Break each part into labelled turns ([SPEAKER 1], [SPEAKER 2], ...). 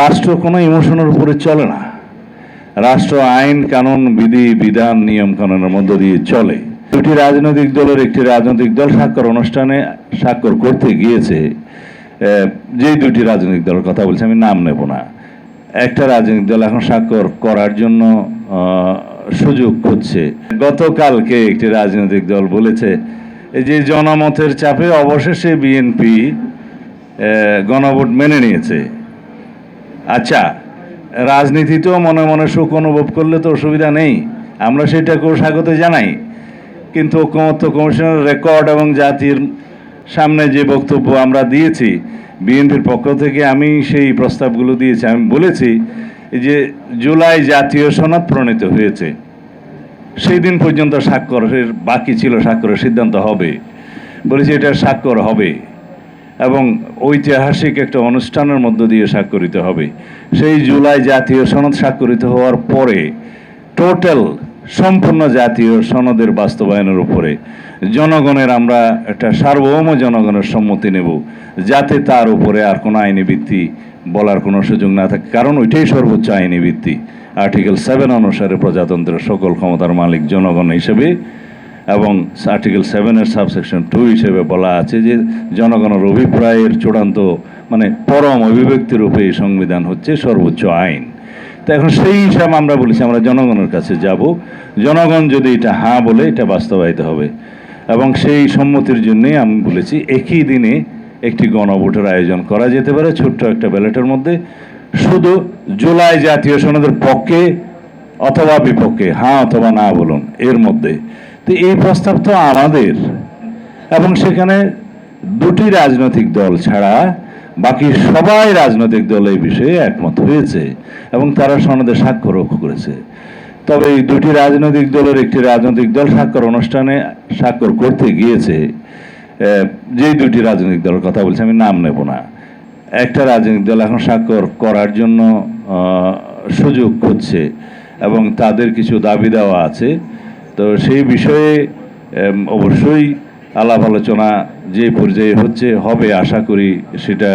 [SPEAKER 1] রাষ্ট্র কোনো ইমোশনের উপরে চলে না। রাষ্ট্র, আইন, কানুন, বিধি, বিধান, নিয়ম, কানুনের মধ্য দিয়ে চলে। দুটি রাজনৈতিক দলের একটি রাজনৈতিক দল স্বাক্ষর অনুষ্ঠানে স্বাক্ষর করতে গিয়েছে। যে দুটি রাজনৈতিক দলের কথা বলছি আমি নাম নেব না। একটা রাজনৈতিক দল এখন স্বাক্ষর করার জন্য সুযোগ খুঁজছে। গতকালকে একটি রাজনৈতিক দল বলেছে যে জনমতের চাপে অবশেষে বিএনপি গণভোট মেনে নিয়েছে। আচ্ছা রাজনীতিতেও মনে মনে সুখ অনুভব করলে তো অসুবিধা নেই। আমরা সেটাকেও স্বাগত জানাই। কিন্তু ঐক্যমত্য কমিশনের রেকর্ড এবং জাতির সামনে যে বক্তব্য আমরা দিয়েছি, বিএনপির পক্ষ থেকে আমি সেই প্রস্তাবগুলো দিয়েছি। আমি বলেছি যে জুলাই জাতীয় সনদ প্রণীত হয়েছে। সেই দিন পর্যন্ত স্বাক্ষরের বাকি ছিল, স্বাক্ষরের সিদ্ধান্ত হবে। বলেছি এটা স্বাক্ষর হবে। এবং ঐতিহাসিক একটা অনুষ্ঠানের মধ্য দিয়ে স্বাক্ষরিত হবে। সেই জুলাই জাতীয় সনদ স্বাক্ষরিত হওয়ার পরে টোটাল সম্পূর্ণ জাতীয় সনদের বাস্তবায়নের উপরে জনগণের আমরা একটা সার্বভৌম জনগণের সম্মতি নেব, যাতে তার উপরে আর কোনো আইনি ভিত্তি বলার কোনো সুযোগ না থাকে। কারণ ওইটাই সর্বোচ্চ আইনি ভিত্তি। আর্টিকেল সেভেন অনুসারে প্রজাতন্ত্রের সকল ক্ষমতার মালিক জনগণ হিসেবে এবং আর্টিকেল সেভেনের সাবসেকশন টু হিসেবে বলা আছে যে জনগণের অভিপ্রায়ের চূড়ান্ত মানে পরম অভিব্যক্তি রূপে এই সংবিধান হচ্ছে সর্বোচ্চ আইন। তো এখন সেই হিসাবে আমরা বলেছি, আমরা জনগণের কাছে যাব। জনগণ যদি এটা হ্যাঁ বলে, এটা বাস্তবায়িত হবে। এবং সেই সম্মতির জন্যই আমি বলেছি, একই দিনে একটি গণভোটের আয়োজন করা যেতে পারে, ছোট্ট একটা ব্যালটের মধ্যে। শুধু জুলাই জাতীয় সনদের পক্ষে অথবা বিপক্ষে হ্যাঁ অথবা না বলুন, এর মধ্যে। তো এই প্রস্তাব তো আমাদের। এবং সেখানে দুটি রাজনৈতিক দল ছাড়া বাকি সবাই রাজনৈতিক দল এই বিষয়ে একমত হয়েছে এবং তারা সনদে স্বাক্ষরও করেছে। তবে এই দুটি রাজনৈতিক দলের একটি রাজনৈতিক দল স্বাক্ষর অনুষ্ঠানে স্বাক্ষর করতে গিয়েছে যেই দুটি রাজনৈতিক দলের কথা বলছি আমি নাম নেব না। একটা রাজনৈতিক দল এখন স্বাক্ষর করার জন্য সুযোগ খুঁজছে এবং তাদের কিছু দাবি দেওয়া আছে। তো সেই বিষয়ে অবশ্যই আলাপ আলোচনা যে পর্যায়ে হচ্ছে, হবে আশা করি সেটা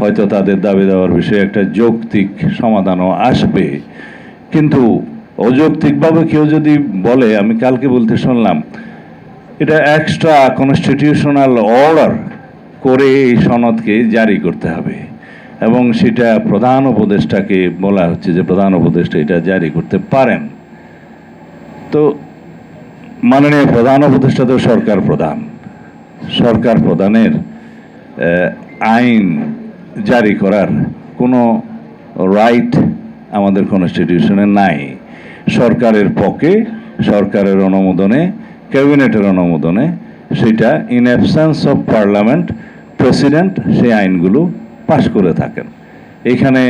[SPEAKER 1] হয়তো তাদের দাবি দেওয়ার বিষয়ে একটা যৌক্তিক সমাধানও আসবে। কিন্তু অযৌক্তিকভাবে কেউ যদি বলে, আমি কালকে বলতে শুনলাম, এটা এক্সট্রা কনস্টিটিউশনাল অর্ডার করে এই সনদকে জারি করতে হবে। এবং সেটা প্রধান উপদেষ্টাকে বলা হচ্ছে যে প্রধান উপদেষ্টা এটা জারি করতে পারেন। তো মাননীয় প্রধান উপদেষ্টা তো সরকার প্রধান। সরকার প্রধানের আইন জারি করার কোনো রাইট আমাদের কনস্টিটিউশনে নাই। সরকারের পক্ষে, সরকারের অনুমোদনে ক্যাবিনেটের অনুমোদনে সেটা in absence of parliament president সেই আইনগুলো পাশ করে থাকেন। এখানে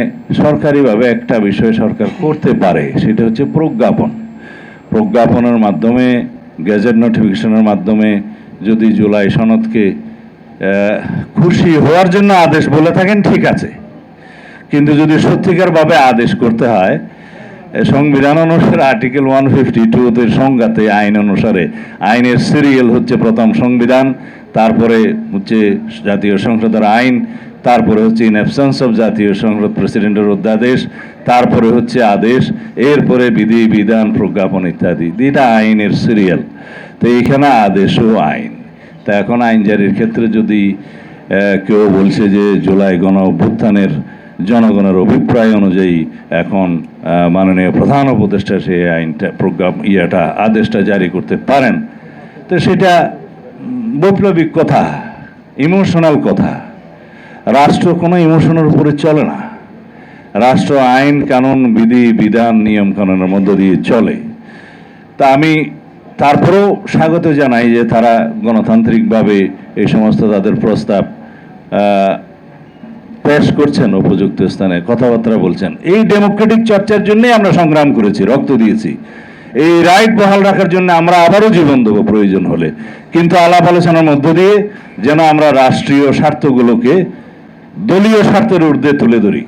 [SPEAKER 1] সরকারিভাবে একটা বিষয় সরকার করতে পারে, সেটা হচ্ছে প্রজ্ঞাপন। প্রজ্ঞাপনের মাধ্যমে গেজেট নোটিফিকেশনের মাধ্যমে যদি জুলাই সনদকে খুশি হওয়ার জন্য আদেশ বলে থাকেন, ঠিক আছে। কিন্তু যদি সত্যিকারভাবে আদেশ করতে হয় সংবিধান অনুসারে আর্টিকেল ওয়ান ফিফটি টুতে সংজ্ঞাতে আইন অনুসারে আইনের সিরিয়াল হচ্ছে প্রথম সংবিধান, তারপরে হচ্ছে জাতীয় সংসদের আইন, তারপরে হচ্ছে ইন অ্যাবসেন্স অফ জাতীয় সংসদ প্রেসিডেন্টের অধ্যাদেশ, তারপরে হচ্ছে আদেশ, এরপরে বিধি, বিধান, প্রজ্ঞাপন ইত্যাদি। এটা আইনের সিরিয়াল তো এইখানে আদেশও আইন। তা এখন আইন জারির ক্ষেত্রে যদি কেউ বলছে যে জুলাই গণ অভ্যুত্থানের জনগণের অভিপ্রায় অনুযায়ী এখন মাননীয় প্রধান উপদেষ্টা সেই আইনটা প্রজ্ঞাপ ইয়েটা, আদেশটা জারি করতে পারেন। তো সেটা বৈপ্লবিক কথা, ইমোশনাল কথা। রাষ্ট্র কোনো ইমোশনের উপরে চলে না। রাষ্ট্র আইন, কানুন, বিধি, বিধান, নিয়ম, কানুনের মধ্য দিয়ে চলে। তা আমি তারপরেও স্বাগত জানাই যে তারা গণতান্ত্রিকভাবে এই সমস্ত তাদের প্রস্তাব পেশ করছেন উপযুক্ত স্থানে, কথাবার্তা বলছেন। এই ডেমোক্রেটিক চর্চার জন্যই আমরা সংগ্রাম করেছি, রক্ত দিয়েছি। এই রাইট বহাল রাখার জন্য আমরা আবারও জীবন দেবো প্রয়োজন হলে। কিন্তু আলাপ আলোচনার মধ্য দিয়ে যেন আমরা রাষ্ট্রীয় স্বার্থগুলোকে দলীয় স্বার্থের ঊর্ধ্বে তুলে ধরি।